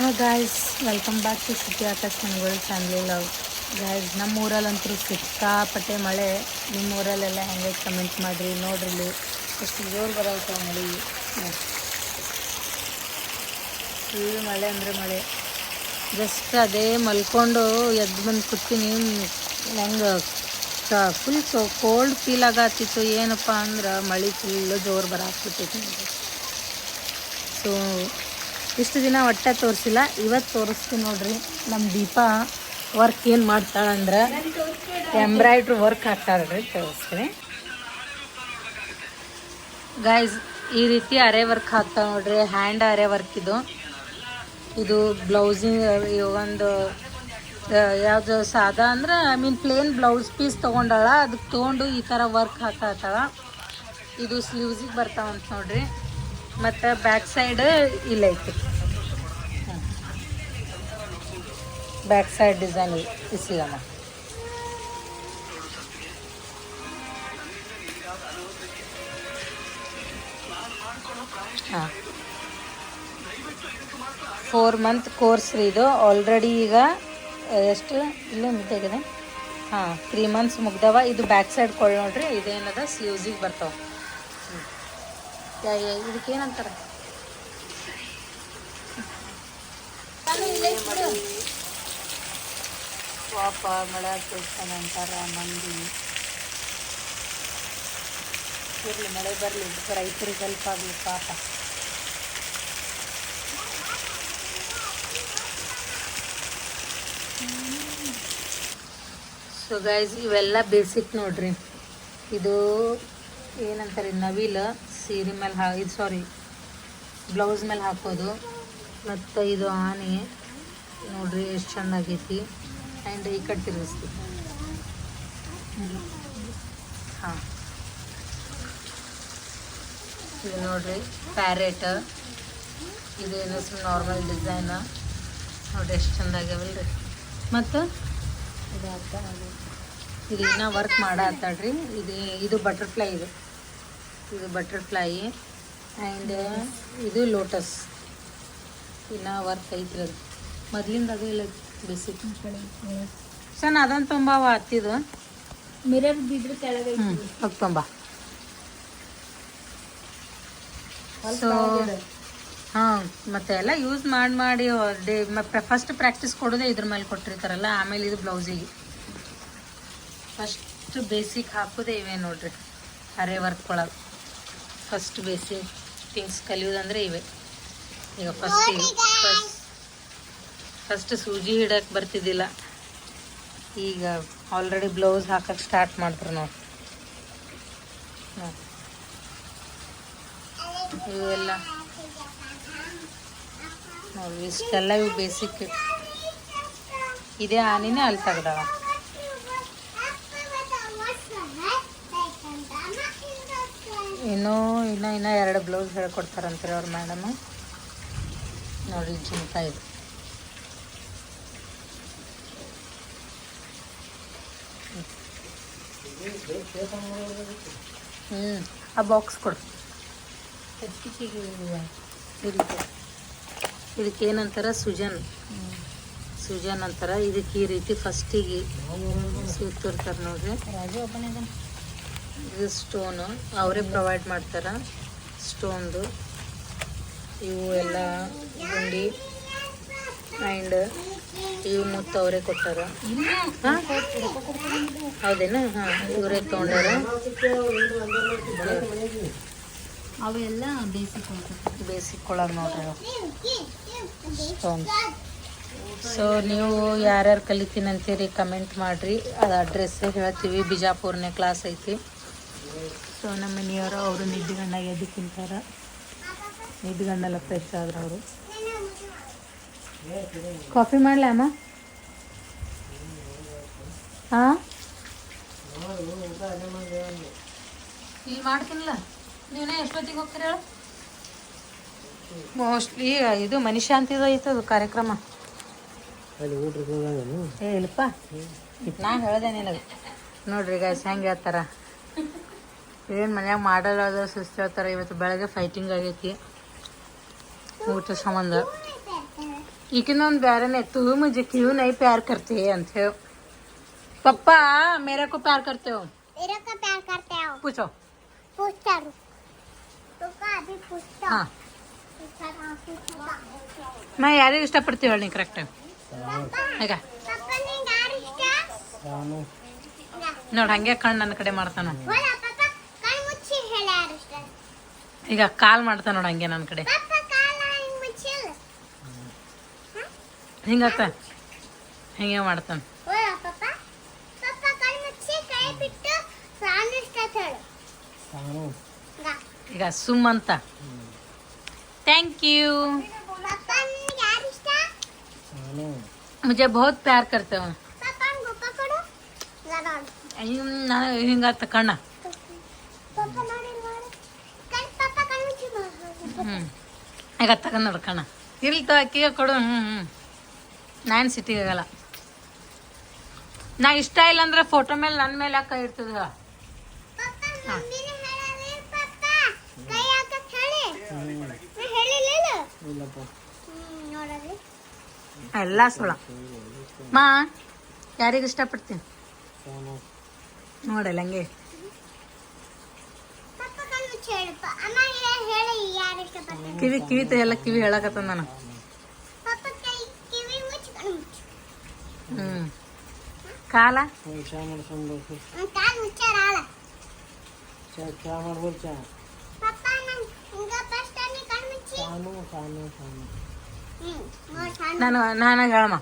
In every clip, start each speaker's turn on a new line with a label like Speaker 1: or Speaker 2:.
Speaker 1: ಹಾ guys welcome back to city Akash family love guys ನಮ್ಮ ಊರಲ್ಲಂತೂ ಸಿಕ್ಕಾಪಟ್ಟೆ ಮಳೆ. ನಿಮ್ಮ ಊರಲ್ಲೆಲ್ಲ ಹೆಂಗೆ ಕಮೆಂಟ್ ಮಾಡಿರಿ, ನೋಡ್ರಿ ಎಷ್ಟು ಜೋರು ಬರೋದು ಮಳೆ. ಫುಲ್ ಮಳೆ ಅಂದರೆ ಮಳೆ. ಜಸ್ಟ್ ಅದೇ ಮಲ್ಕೊಂಡು ಎದ್ದು ಬಂದು ಕೂತೀನಿ. ಹೆಂಗೆ ಫುಲ್ ಸೊ ಕೋಲ್ಡ್ ಫೀಲ್ ಆಗತ್ತಿತ್ತು. ಏನಪ್ಪ ಅಂದ್ರೆ ಮಳೆ ಫುಲ್ಲು ಜೋರು ಬರಾಕ್ಬಿಟ್ಟಿತ್ತು ಸೊ ಇಷ್ಟು ದಿನ ಒಟ್ಟೆ ತೋರಿಸಿಲ್ಲ ಇವತ್ತು ತೋರಿಸ್ತೀನಿ ನೋಡ್ರಿ. ನಮ್ಮ ದೀಪ ವರ್ಕ್ ಏನು ಮಾಡ್ತಾಳಂದ್ರೆ ಎಂಬ್ರಾಯ್ಡ್ರಿ ವರ್ಕ್ ಹಾಕ್ತಾಳ್ರಿ, ತೋರಿಸ್ತೀನಿ. ಗಾಯ್ಸ್ ಈ ರೀತಿ ಅರೆ ವರ್ಕ್ ಹಾಕ್ತಾಳೆ ನೋಡ್ರಿ ಹ್ಯಾಂಡ್ ಅರೆ ವರ್ಕ್ ಇದು. ಇದು ಬ್ಲೌಸಿಂಗ್ ಒಂದು ಯಾವುದು ಸಾದಾ ಅಂದ್ರೆ I mean plain blouse piece ತೊಗೊಂಡಾಳ ಅದಕ್ಕೆ ತೊಗೊಂಡು ಈ ಥರ ವರ್ಕ್ ಹಾಕಾತಾಳ ಇದು ಸ್ಲೀವ್ಸಿಗೆ ಬರ್ತಾವಂತ ನೋಡ್ರಿ. ಮತ್ತು ಬ್ಯಾಕ್ ಸೈಡ್ ಇಲ್ಲ ಐತಿ ಬ್ಯಾಕ್ ಸೈಡ್ ಡಿಸೈನ್ ಇಸಿಗಮ್ಮ ಹಾಂ. ಫೋರ್ ಮಂತ್ ಕೋರ್ಸ್ ರೀ ಇದು. ಆಲ್ರೆಡಿ ಈಗ ಎಷ್ಟು, ಇಲ್ಲೇ ಮುಗ್ದಾಗಿದೆ? ಹಾಂ ತ್ರೀ ಮಂತ್ಸ್ ಮುಗ್ದವ. ಇದು ಬ್ಯಾಕ್ ಸೈಡ್ ಕೊಳ್ ನೋಡ್ರಿ, ಇದೇನದ ಸ್ಲೀವ್ಸಿಗೆ ಬರ್ತಾವ. ಇದಕ್ಕೆ ಏನಂತಾರೆ? ಪಾಪ ಮಳೆ ಕೆಲ್ಸನ ಅಂತಾರೆ ಮಂದಿ. ಇರಲಿ, ಮಳೆ ಬರಲಿ ರೈತರಿಗೆ ಹೆಲ್ಪ್ ಆಗಲಿ ಪಾಪ. ಸೊ ಗೈಸ್ ಇವೆಲ್ಲ ಬೇಸಿಕ್ ನೋಡ್ರಿ. ಇದು ಏನಂತಾರೆ ನವಿಲ ಸೀರೆ ಮೇಲೆ ಹಾ, ಇದು ಸಾರಿ ಬ್ಲೌಸ್ ಮೇಲೆ ಹಾಕೋದು. ಮತ್ತು ಇದು ಆನೆ. ನೋಡ್ರಿ, ಎಷ್ಟು ಚೆನ್ನಾಗೈತಿ ಆ್ಯಂಡ್ ಈ ಕಡೆ ತಿರುಗಿಸ್ತೀವಿ. ಹಾಂ. ಇದು ನೋಡ್ರಿ ಪ್ಯಾರೆಟ್ ಇದೇನು ನಾರ್ಮಲ್ ಡಿಸೈನ ನೋಡಿರಿ ಎಷ್ಟು ಚಂದ ಆಗ್ಯಾವಲ್ರಿ ಮತ್ತು? ಇದು ಇನ್ನೂ ವರ್ಕ್ ಮಾಡತ್ತಾಳ್ರಿ ಇದು ಇದು ಬಟರ್ಫ್ಲೈ ಇದು. ಇದು ಬಟರ್ಫ್ಲೈ ಆ್ಯಂಡ್ ಇದು ಲೋಟಸ್ ಇನ್ನೂ ವರ್ಕ್ ಐತ್ರಿ ಅದು. ಮೊದ್ಲಿಂದ ಅದು ಇಲ್ಲ. ಬೇಸಿಕ್ ಸಣ್ಣ ಅದನ್ನು ತುಂಬ ಹತ್ತಿದು
Speaker 2: ಮಿರರ್ ಬಿದ್ರೆ ಕೆಳಗೆ
Speaker 1: ಹ್ಞೂ ಹೋಗಿ ತುಂಬ. ಸೊ ಹಾಂ ಮತ್ತೆ ಎಲ್ಲ ಯೂಸ್ ಮಾಡಿ ಮಾಡಿ ಡೇ ಫಸ್ಟ್ ಪ್ರಾಕ್ಟೀಸ್ ಕೊಡೋದೇ ಇದ್ರ ಮೇಲೆ ಕೊಟ್ಟಿರ್ತಾರಲ್ಲ ಆಮೇಲೆ ಇದು ಬ್ಲೌಸಿಗೆ ಫಸ್ಟ್ ಬೇಸಿಕ್ ಹಾಕೋದೇ ಇವೆ ನೋಡ್ರಿ ಅರೆ ವರ್ಕ್ ಒಳಗೆ. ಫಸ್ಟ್ ಬೇಸಿಕ್ ಥಿಂಗ್ಸ್ ಕಲಿಯೋದಂದ್ರೆ ಇವೆ. ಈಗ ಫಸ್ಟ್ ಫಸ್ಟ್ ಫಸ್ಟ್ ಸೂಜಿ ಹಿಡಕ್ಕೆ ಬರ್ತಿದ್ದಿಲ್ಲ. ಈಗ ಆಲ್ರೆಡಿ ಬ್ಲೌಸ್ ಹಾಕಕ್ಕೆ ಸ್ಟಾರ್ಟ್ ಮಾಡ್ತಾರೆ ನೋಡಿ. ಇವೆಲ್ಲ ನೋಡಿ, ಇಷ್ಟೆಲ್ಲ ಇವು ಬೇಸಿಕ್ ಇದೇ ಆನಿನೇ ಅಲ್ಲಿ ತೆಗ್ದಾವ. ಇನ್ನೂ ಇನ್ನೂ ಇನ್ನೂ ಎರಡು ಬ್ಲೌಸ್ ಹೇಳ್ಕೊಡ್ತಾರಂತ್ರಿ ಅವ್ರ ಮೇಡಮ್ ನೋಡಿ ಜುಮ್ಕ ಇದು. ಹ್ಞೂ ಆ ಬಾಕ್ಸ್ ಕೊಡು. ಇದಕ್ಕೆ. ಏನಂತಾರ? ಸುಜನ್. ಸುಜನ್ ಅಂತಾರ. ಇದಕ್ಕೆ ಈ ರೀತಿ ಫಸ್ಟಿಗೆ ಸುತ್ತಿರ್ತಾರೆ ನೋಡ್ರಿ. ಇದು. ಸ್ಟೋನು ಅವರೇ ಪ್ರೊವೈಡ್ ಮಾಡ್ತಾರ. ಸ್ಟೋನ್ದು ಇವು ಎಲ್ಲ ಗುಂಡಿ ಆ್ಯಂಡ್ ಇವು ಮುತ್ತು ಅವರೇ ಕೊಟ್ಟಾರ? ಹಾಂ? ಹಾ ಹಾಂ ಇವರೇ ತಗೊಂಡಾರ?
Speaker 2: ಅವೆಲ್ಲ ಬೇಸಿಕ್
Speaker 1: ಬೇಸಿಕ್ ಒಳಗೆ ನೋಡ್ರಿ. ಸ್ಟೋನ್ ಸೊ ನೀವು ಯಾರ್ಯಾರು ಕಲಿತೀನಿ ಅಂತೀರಿ ಕಮೆಂಟ್ ಮಾಡಿರಿ. ಅದು ಅಡ್ರೆಸ್ ಹೇಳ್ತೀವಿ. ಬಿಜಾಪುರನೇ ಕ್ಲಾಸ್ ಐತಿ. ಸೊ ನಮ್ಮ ಮನೆಯವರು ಅವರು ನಿದ್ದಿಗಣ್ಣಾಗ ಎದ್ದು ತಿಂತಾರ ನಿದ್ದಿಗಣ್ಣೆಲ್ಲ ಫ್ರೆಶ್ ಆದ್ರೆ ಅವರು. ಕಾಫಿ ಮಾಡಲ ಅಮ್ಮ? ಹಾಂ ಇಲ್ಲಿ ಮಾಡ್ತೀನಿಲ್ಲ. ನೀವೇ ಎಷ್ಟೊತ್ತಿಗೆ ಹೋಗ್ತೀರ ಹೇಳು? ಮೋಸ್ಟ್ಲಿ ಇದು ಮನುಷ್ಯಾಂತಿದ ಐತದು ಕಾರ್ಯಕ್ರಮ. ಏ ಇಲ್ಲಪ್ಪ. ನಾ ಹೇಳ್ದೆ ನಿನಗೆ. ನೋಡ್ರಿ ಗಾಯ್ಸ್ ಹೆಂಗೆ ಹೇಳ್ತಾರ? ಏನು ಮನ್ಯಾಗ ಮಾಡಲ್ಲ ಸುಸ್ತು ಹೇಳ್ತಾರೆ. ಇವತ್ತು ಬೆಳಗ್ಗೆ ಫೈಟಿಂಗ್ ಆಗೈತಿ. ಊಟ ಸಂಬಂಧ. ಈಗಿನೊಂದು ಬೇರೆನೆ तू मुझे क्यों नहीं प्यार करते ಅಂತ ಹೇಳು पप्पा मेरे को प्यार करते हो
Speaker 3: मेरे को प्यार करते हो
Speaker 1: पूछो
Speaker 3: पूछता हूँ तुमको अभी पूछता
Speaker 1: हाँ
Speaker 3: हूँ पूछता था, पूछता था।
Speaker 1: मैं ಯಾರಿಗೆ ಇಷ್ಟಪಡ್ತೀವಿ ಹೇಳಿ ಕರೆಕ್ಟ್
Speaker 3: पापा
Speaker 1: ಈಗ
Speaker 3: पापा ने यार इष्ट
Speaker 1: ನೋಡಿ ಹಂಗೆ ಕಣ್ಣು ನನ್ನ ಕಡೆ ಮಾಡ್ತಾನ
Speaker 3: बोला पापा कल मुझे है यार इष्ट
Speaker 1: ಈಗ ಕಾಲ್ ಮಾಡ್ತಾನ ನೋಡಿ ಹಂಗೆ ನನ್ನ ಕಡೆ ಹಿಂಗತ್ತ ಹಿಂಗೆ ಮಾಡ್ತಾನ
Speaker 3: बोला पापा पापा कल मुझे कई बिट्टू सान इष्ट थोड़े गा
Speaker 1: ಈಗ ಸುಮ್ ಅಂತ ಥ್ಯಾಂಕ್ ಯू
Speaker 3: पापा ने यार इष्ट
Speaker 1: मुझे बहुत प्यार करते हो
Speaker 3: पापा को पकड़ो लगा
Speaker 1: ನಾನು ಹಿಂಗತ್ತ ಕಣ್ಣ
Speaker 3: पापा नोड़ी नोड़ी कल पापा कल मुझे मार
Speaker 1: ಹ್ಞೂ ಈಗ ತಗೊಂಡ್ ನೋಡು ಕಣ್ಣ ಇಲ್ಲಿ ತೋ ಅಕ್ಕಿಗೆ ಕೊಡು ಹ್ಞೂ ಹ್ಞೂ ನಾನು ಸಿಟಿಗೆ ಆಗಲ್ಲ ನಾ ಇಷ್ಟ ಇಲ್ಲ ಅಂದ್ರೆ ಫೋಟೋ ಮೇಲೆ ನನ್ನ ಮೇಲೆ ಯಾಕೆ ಕೈ ಇರ್ತದ ಎಲ್ಲ ಸುಳ ಮಾ, ಯಾರಿಗೆ ಇಷ್ಟಪಡ್ತೀನಿ? ನೋಡಲ್ಲ ಹಂಗೆ. ಕಿವಿ ಕಿವಿ ಎಲ್ಲ ಕಿವಿ ಹೇಳಕತ್ತ ನಾನು
Speaker 3: ಪಾಪ ಕೈ ಕಿವಿ ಮುಚ್ಚಿ ಕಣ್ಣು ಮುಚ್ಚು
Speaker 1: ಹ್ಞೂ ಕಾಲ
Speaker 4: ಹೋಗಿ ಚಾ ಮಾಡ್ಸ್ಕೊಂಡ್ಬೇಕು
Speaker 3: ನನ್ ಕಾಲ್ ಮುಚ್ಚಾರಾಳ
Speaker 4: ಚಾ ಚಾ ಮಾಡ್ಬೋದು ಚಾ
Speaker 3: ಪಾಪ ನಂಗ್ ಹಿಂಗ ಫಸ್ಟ್ ನೀ ಕಣ್ಣು ಮುಚ್ಚಿ
Speaker 4: ಸಾನು ಸಾನು ಸಾನು
Speaker 3: ಹ್ಮ್ ನೋಡ್ ಸಣ್ಣ
Speaker 1: ನಾನು ನಾನು ಹೇಳಮ್ಮ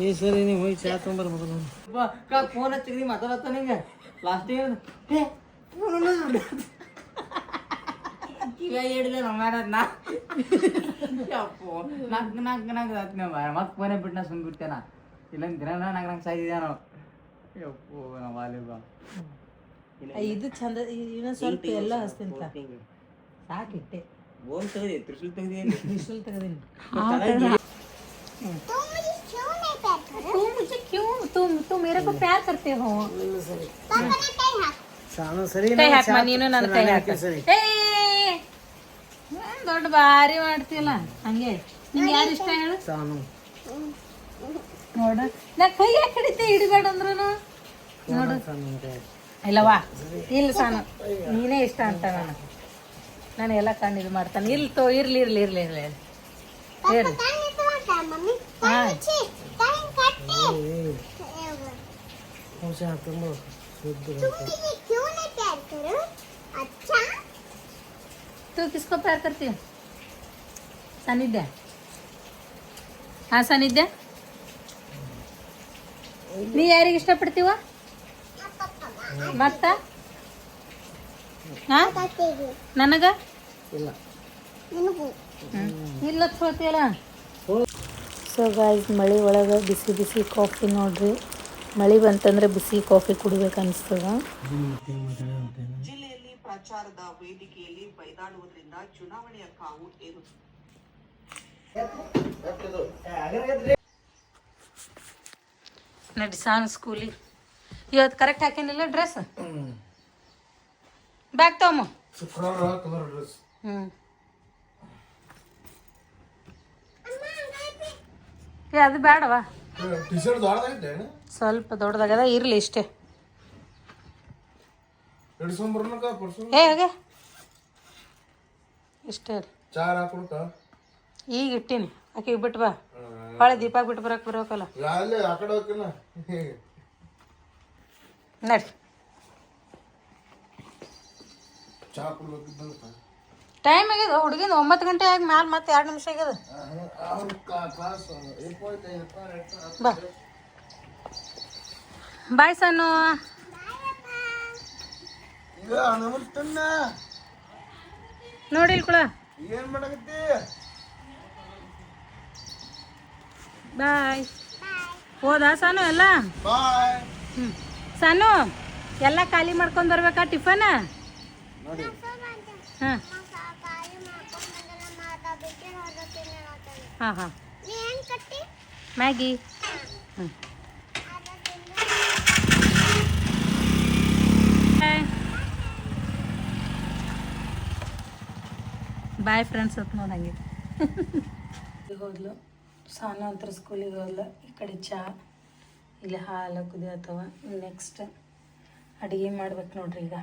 Speaker 4: ಈ ಸರಿ ನೀವು ಹೋಗಿ ಚಾ ತೊಂಬರ್ ಮೊದಲು ಫೋನ್ ಹಚ್ಚಿದ್ರಿ ಮಾತಾಡತ್ತ ನಿಂಗೆ ಲಾಸ್ಟಿಗೆ ಕಿವಿಯಾಗ ಹಿಡಿದ ನಾ ಯಪ್ಪೋ ನಾಲ್ಕು ನಾಲ್ಕು ನಾಲ್ಕು ಆತ್ ನೀವು ಮತ್ತೆ ಫೋನೇ ಬಿಟ್ಟು ನಾ ಸುಮ್ಮನೆ ಬಿಡ್ತೇನ ಇಲ್ಲ ದಿನ ನಂಗೆ ನಂಗೆ ಸಾಯ್ದಿದ್ದೆ ನಾವು ಯಪ್ಪೋ ನಾವು ವಾಲಿಬಾ
Speaker 1: ಇದು ಚಂದ ಇನ್ನೊಂದು ಸ್ವಲ್ಪ ಎಲ್ಲ ಹಚ್ತೀನಿ ಸಾಕಿಟ್ಟೆ
Speaker 4: ಓಮ್ ತೆಗ್ದಿ ತ್ರಿಶೂಲ್ ತೆಗ್ದಿ
Speaker 1: ಬಿಸಿಲು ತೆಗೆದೀನಿ
Speaker 3: तू मुझे क्यों नहीं प्यार कर
Speaker 1: तू मुझे क्यों तुम तुम मेरे को प्यार करते हो
Speaker 3: पापा ने कई हाथ
Speaker 4: ಸಾನು ಸರಿ
Speaker 1: ಕೈ ಹಾಕಮ್ಮ ನೀನು ನನ್ನ ಕೈ ಹಾಕ
Speaker 4: ಸರಿ
Speaker 1: ಏ ಏನ್ ದೊಡ್ಡ ಬಾರಿ ಮಾಡ್ತೀಯಲ್ಲ ಹಂಗೆ ನಿಂಗೆ ಯಾರು ಇಷ್ಟ ಹೇಳು
Speaker 4: ಸಾನು
Speaker 1: ನೋಡು ನಾ ಕೈ ಯಾಕೆ ಹಿಡಿತೆ ಹಿಡಿಬೇಡ ಅಂದ್ರು ನೋಡು
Speaker 4: ಸಾನು
Speaker 1: ಇಲ್ಲವಾ ಇಲ್ಲ ಸಾನು ನೀನೇ ಇಷ್ಟ ಅಂತ ನಾನು ನಾನು ಎಲ್ಲ ಕಣ್ಣು ಇದು ಮಾಡ್ತಾನೆ ಇಲ್ಲಿ ತೋ ಇರ್ಲಿ ಇರ್ಲಿ ಇರ್ಲಿ ಇರ್ಲಿ ಹೇಳಿ
Speaker 3: कान में तो आता है मम्मी
Speaker 1: हाँ।
Speaker 3: कान मुझे कान काटते
Speaker 4: हो चಾ ತುಂಬ ಶುದ್ಧ
Speaker 3: तुम मुझे क्यों नहीं प्यार करो अच्छा
Speaker 1: तू किसको प्यार करती हो सानिध्य हाँ सानिध्य ನೀ ಯಾರಿಗೆ ಇಷ್ಟಪಡ್ತೀವ? ಮತ್ತ ಹಾ? ನನಗ?
Speaker 4: ಇಲ್ಲ.
Speaker 3: ನಿನಗೂ?
Speaker 1: ಇಲ್ಲ ಹೇಳ್ತೀಯಲ್ಲ ಸೊ ಗಾಯ್ಸ್ ಮಳೆ ಒಳಗೆ ಬಿಸಿ ಬಿಸಿ ಕಾಫಿ ನೋಡ್ರಿ. ಮಳೆ ಬಂತಂದ್ರೆ ಬಿಸಿ ಕಾಫಿ ಕುಡಿಬೇಕು ಅನಿಸ್ತದ.
Speaker 5: ಜಿಲ್ಲೆಯಲ್ಲಿ ಪ್ರಚಾರದ ವೇದಿಕೆಯಲ್ಲಿ ಬೈದಾಡುವುದರಿಂದ ಚುನಾವಣೆಯ ಕಾವು ಏರು
Speaker 1: ನಡಿ ಸಾನ್ ಸ್ಕೂಲಿಗೆ ಇವತ್ತು ಕರೆಕ್ಟ್ ಹಾಕೇನಿಲ್ಲ ಡ್ರೆಸ್ ಬ್ಯಾಗ್
Speaker 6: ಡ್ರೆಸ್
Speaker 1: ಹ್ಞೂ ಏ ಅದು ಬೇಡವಾ ಸ್ವಲ್ಪ ದೊಡ್ಡದಾಗದ ಇರಲಿ ಇಷ್ಟೇ.
Speaker 6: ಹೇಗೆ. ಪರ್ಸು
Speaker 1: ಏ ಹಾಗೆ ಇಷ್ಟೇ ಈಗ ಇಟ್ಟೀನಿ. ಆಕೆ ಬಿಟ್ಟು ಬಾ ಹೊಳೆ ದೀಪ ಬಿಟ್ಟು ಬರಕ್ ಬರೋಕಲ್ಲ.
Speaker 6: ಅಲ್ಲೇ ಆ ಕಡೆ ಹೋಗಿಲ್ಲ
Speaker 1: ನಡಿ.
Speaker 6: ಚಾ ಕುಡ್ಬೇಕಿದ್ದಂತ
Speaker 1: ಟೈಮ್ ಆಗ್ಯದ ಹುಡುಗಿನ ಒಂಬತ್ತು ಗಂಟೆ ಆಗಿ ಮ್ಯಾಲ ಮತ್ತೆ ಎರಡು ನಿಮಿಷ ಆಗ್ಯದ. ಬಾ. ಬಾಯ್
Speaker 6: ಕೂಡ
Speaker 1: ನೋಡಿ ಕುಳ
Speaker 6: ಏನ್ ಮಾಡಕತ್ತಿ?
Speaker 1: ಬಾಯ್. ಹೋದ ಸಾನು ಎಲ್ಲ? ಹ್ಞೂ ಸಾನು ಎಲ್ಲ ಖಾಲಿ ಮಾಡ್ಕೊಂಡು ಬರ್ಬೇಕಾ ಟಿಫನ್?
Speaker 6: ನೋಡಿ.
Speaker 1: ಹಾಂ. ಹಾಂ ಮ್ಯಾಗಿ. ಹ್ಞೂ ಬಾಯ್ ಫ್ರೆಂಡ್ಸ್ ಹೊತ್ತು ನೋಡಂಗೆ ಹೋದ್ಲು. ಸಾನ ಹತ್ರ ಸ್ಕೂಲಿಗೆ ಹೋಗಲ್ಲ ಈ ಕಡೆ ಚಹಾ ಇಲ್ಲಿ ಹಾಲು ಕುದಿಯತ್ತವ ನೆಕ್ಸ್ಟ್ ಅಡುಗೆ ಮಾಡ್ಬೇಕು ನೋಡ್ರಿ ಈಗ.